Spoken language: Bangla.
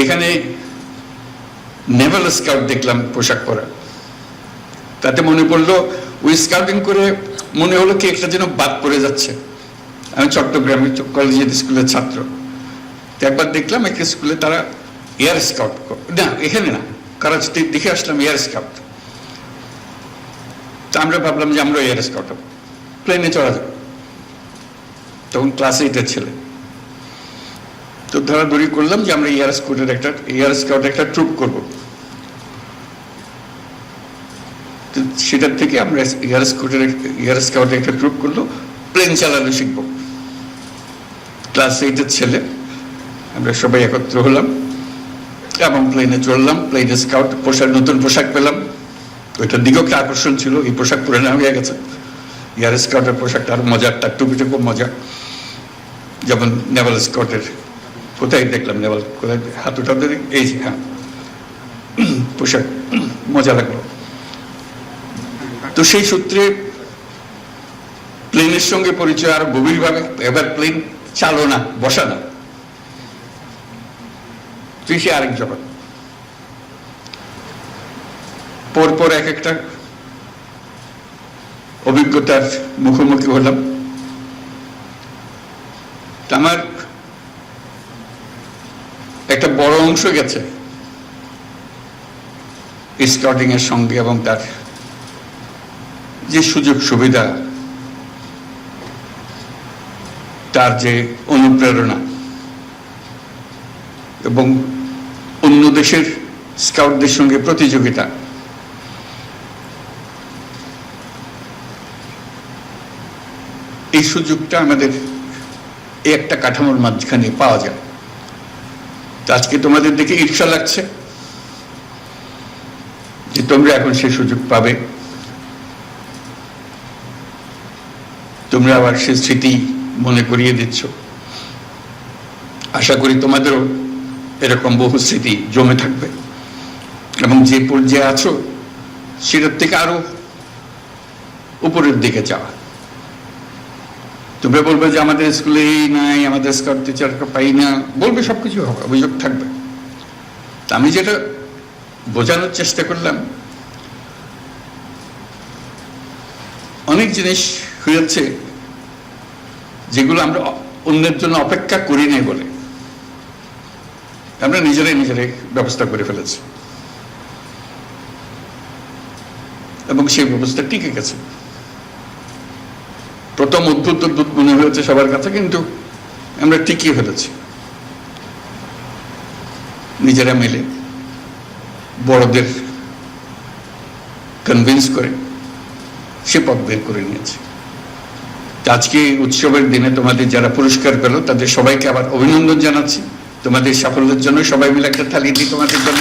এখানে নেভাল স্কাউট দেখলাম পোশাক পরা। তাতে মনে পড়ল, ওই স্কাউটিং করে মনে হলো কি একটা যেন বাদ পড়ে যাচ্ছে। আমি চট্টগ্রামে কলেজের স্কুলের ছাত্র। একবার দেখলাম একটা স্কুলে তারা এয়ার স্কাউট না, এখানে না, করাচিতে দেখে আসলাম এয়ার স্কাউট তা আমরা ভাবলাম যে আমরা এয়ার স্কাউট প্লেনে চড়া যাবে তখন ক্লাস এইটের ছেলে। তো ধরাধরি করলাম যে আমরা এয়ার স্কাউটের একটা এয়ার স্কাউট একটা ট্রুপ করব। সেটার থেকে আমরা এয়ার স্কাউটের এয়ার স্কাউটের একটা ট্রুপ করল প্লেন চালানো শিখব। ক্লাস এইটের ছেলে, আমরা সবাই একত্র হলাম এবং প্লেনে চললাম প্লেনে স্কাউট পোশাক, নতুন পোশাক পেলাম। ওইটার দিকেও একটা আকর্ষণ ছিল, এই পোশাক পরে নেওয়া হয়ে গেছে। এয়ার স্কাউটের পোশাকটা আরও মজার, তার টুপিটা খুব মজা। যেমন নেভাল স্কাউটের কোথায় দেখলাম নেভাল কোথায় হাতুটা এই হ্যাঁ। পোশাক, মজা লাগল। তো সেই সূত্রে প্লেনের সঙ্গে পরিচয় আরও গভীরভাবে, এবার প্লেন চালনা বসা না। তুই সে আরেক জগৎ। পরপর এক একটা অভিজ্ঞতার মুখোমুখি হলাম। আমার একটা বড় অংশ গেছে। স্কাউটিং এর সঙ্গে এবং তার যে সুযোগ সুবিধা, তার যে অনুপ্রেরণা এবং অন্য দেশের স্কাউটদের সঙ্গে প্রতিযোগিতা, এই সুযোগটা আমাদের এই একটা কাঠামোর মাঝখানে পাওয়া যায়। আজকে তোমাদের দেখে ঈর্ষা লাগছে যে তোমরা এখন সে সুযোগ পাবে। তোমরা আবার সে স্মৃতি মনে করিয়ে দিচ্ছ। আশা করি তোমাদেরও এরকম বহু স্মৃতি জমে থাকবে। এবং যে পর্যায়ে আছো, সেটার থেকে আরও উপরের দিকে যাওয়া। তোমরা বলবে যে আমাদের স্কুলে এই নাই, আমাদের স্কাউট টিচার পাই না। বলবে সবকিছু হবে, অভিযোগ থাকবে। আমি যেটা বোঝানোর চেষ্টা করলাম, অনেক জিনিস হয়েছে যেগুলো আমরা অন্যের জন্য অপেক্ষা করি নাই বলে। আমরা নিজেরাই নিজেরাই ব্যবস্থা করে ফেলেছি। এবং সেই ব্যবস্থা টিকে গেছে। প্রথম অদ্ভুত অদ্ভুত মনে হয়েছে সবার কাছে, কিন্তু আমরা টিকিয়ে ফেলেছি। নিজেরা মিলে বড়দের কনভিন্স করে সে পথ বের করে নিয়েছে। আজকে উৎসবের দিনে তোমাদের যারা পুরস্কার পেল, তাদের সবাইকে আবার অভিনন্দন জানাচ্ছি। তোমাদের সাফল্যের জন্য সবাই মিলে একটা থালি দিই তোমাদের জন্য।